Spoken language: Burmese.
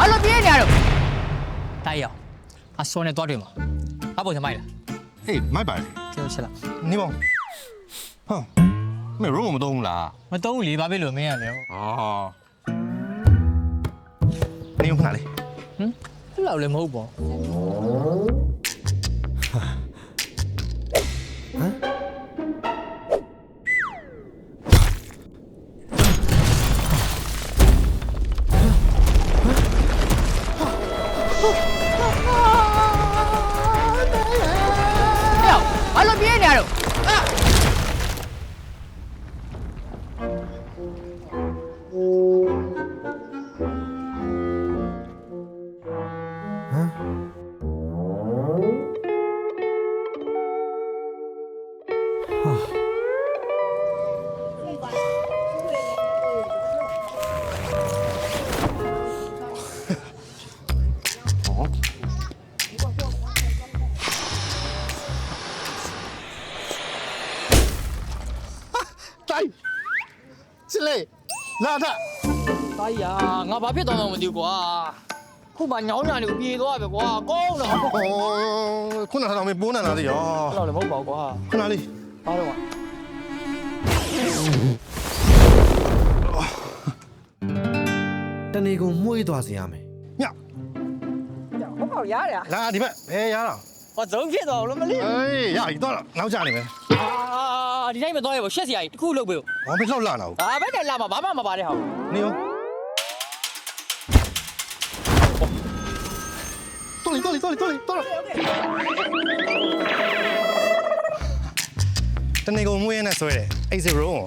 ဘာလို့ပြေးနေရတော့တိုက်ရအောင်အစောနဲ့တွားတွေ့မှာအပေါ်ချမိုက်လားဟေးမိုက်ပါလေကျေချက်လားနေမောင်ဟာမင်းရုံးမတော့ဘူးလားမတုံးဘူးလေဘာဖြစ်လို့မင်းရလဲအော်နေဦးခဏလေးအဲ့လောက်လည်းမဟုတ်ပါ တိုင်စလေလာတာတိုက်ရငါဘာဖြစ်သွားမှမသိဘူးကွာခုမှညောင်းညာနေကိုပြေသွားပဲကွာကောင်းတော့အော်ခုနကတော့မင်းပိုးနေလာသေးရောအဲ့လောက်လည်းမဟုတ်ပါဘူးကွာခဏလေးဘာလို့ကွာတနေကုန်မှုေးသွားစေရမယ်ညဟုတ်ပါရတယ်လာဒီဘက်ဘယ်ရတာဟောဇုံဖြစ်သွားလို့မလေးအေးရပြီတော့နောက်ကြနေမယ်အာ ဒီတိုင်းမသွားရဘူးရှက်စရာကြီးတစ်ခုလုပ်ပေးဘာမလောက်လာတော့ဘာပဲနဲ့လာမှာဘာမှမပါတဲ့ဟာနေရောတော်လီတော်လီတော်လီတော်လီတော်လီတနေကုန်မွေးနေဆွဲတယ်အိတ်စရုံး